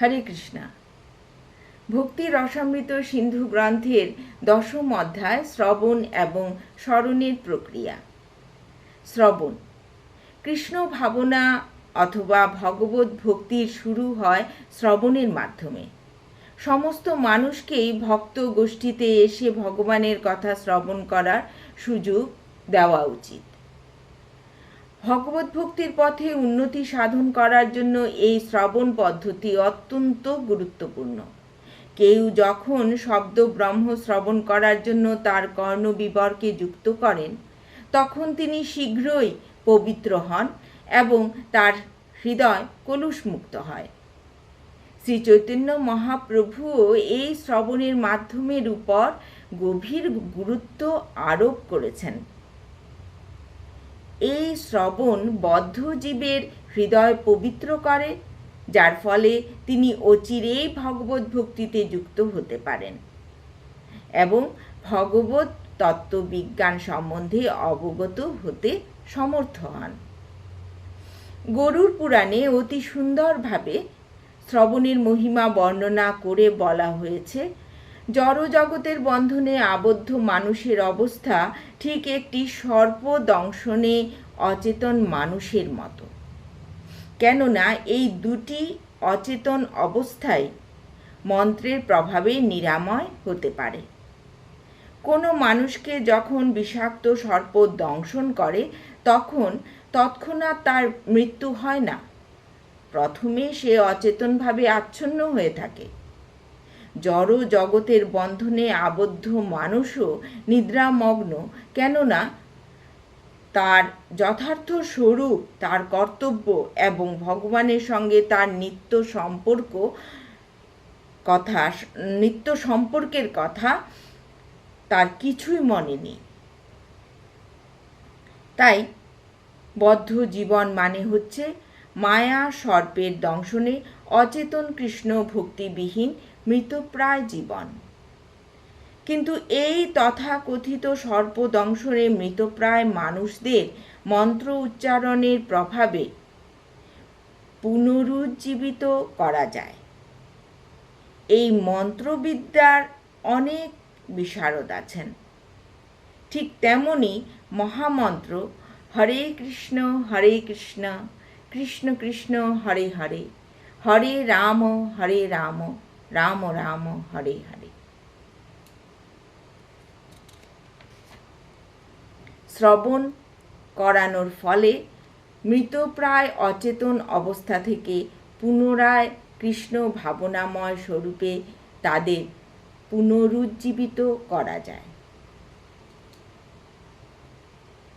হরে কৃষ্ণা। ভক্তি রসামৃত সিন্ধু গ্রন্থের দশম অধ্যায় শ্রবণ এবং স্মরণের প্রক্রিয়া। শ্রবণ। কৃষ্ণ ভাবনা অথবা ভগবত ভক্তির শুরু হয় শ্রবণের মাধ্যমে। সমস্ত মানুষকেই ভক্ত গোষ্ঠীতে এসে ভগবানের কথা শ্রবণ করার সুযোগ দেওয়া উচিত। ভগবত ভক্তির পথে উন্নতি সাধন করার জন্য এই শ্রবণ পদ্ধতি অত্যন্ত গুরুত্বপূর্ণ। কেউ যখন শব্দ ব্রহ্ম শ্রবণ করার জন্য তার কর্ণবিবরকে যুক্ত করেন, তখন তিনি শীঘ্রই পবিত্র হন এবং তার হৃদয় কলুষমুক্ত হয়। শ্রী চৈতন্য মহাপ্রভুও এই শ্রবণের মাধ্যমের উপর গভীর গুরুত্ব আরোপ করেছেন। এই শ্রবণ বদ্ধ জীবের হৃদয় পবিত্র করে, যার ফলে তিনি অচিরেই ভগবত ভক্তিতে যুক্ত হতে পারেন এবং ভগবত তত্ত্ববিজ্ঞান সম্বন্ধে অবগত হতে সমর্থ হন। গরুর পুরাণে অতি সুন্দরভাবে শ্রবণের মহিমা বর্ণনা করে বলা হয়েছে জড়জগতের বন্ধনে আবদ্ধ মানুষের অবস্থা ঠিক একটি সর্প দংশনে অচেতন মানুষের মতো। কেননা এই দুটি অচেতন অবস্থায় মন্ত্রের প্রভাবে নিরাময় হতে পারে। কোনো মানুষকে যখন বিষাক্ত সর্প দংশন করে, তখন তৎক্ষণাৎ তার মৃত্যু হয় না। প্রথমে সে অচেতনভাবে আচ্ছন্ন হয়ে থাকে। জড় জগতের বন্ধনে আবদ্ধ মানুষও নিদ্রামগ্ন। কেননা তার যথার্থ স্বরূপ, তার কর্তব্য এবং ভগবানের সঙ্গে তার নিত্য সম্পর্ক কথা, নিত্য সম্পর্কের কথা তার কিছুই মনে নেই। তাই বদ্ধ জীবন মানে হচ্ছে মায়া, সর্পের দংশনে অচেতন কৃষ্ণ ভক্তিবিহীন মৃতপ্রায় জীবন। কিন্তু এই তথাকথিত সর্পদংশনে মৃতপ্রায় মানুষদের মন্ত্র উচ্চারণের প্রভাবে পুনরুজ্জীবিত করা যায়। এই মন্ত্রবিদ্যার অনেক বিশারদ আছেন। ঠিক তেমনি মহামন্ত্র হরে কৃষ্ণ হরে কৃষ্ণ কৃষ্ণ কৃষ্ণ, হরে হরে হরে রাম হরে রাম রাম রাম, হরে হরে। শ্রবণ করানোর ফলে মৃতপ্রায় অচেতন অবস্থা থেকে পুনরায় কৃষ্ণ ভাবনাময় স্বরূপে তাদের পুনরুজ্জীবিত করা যায়।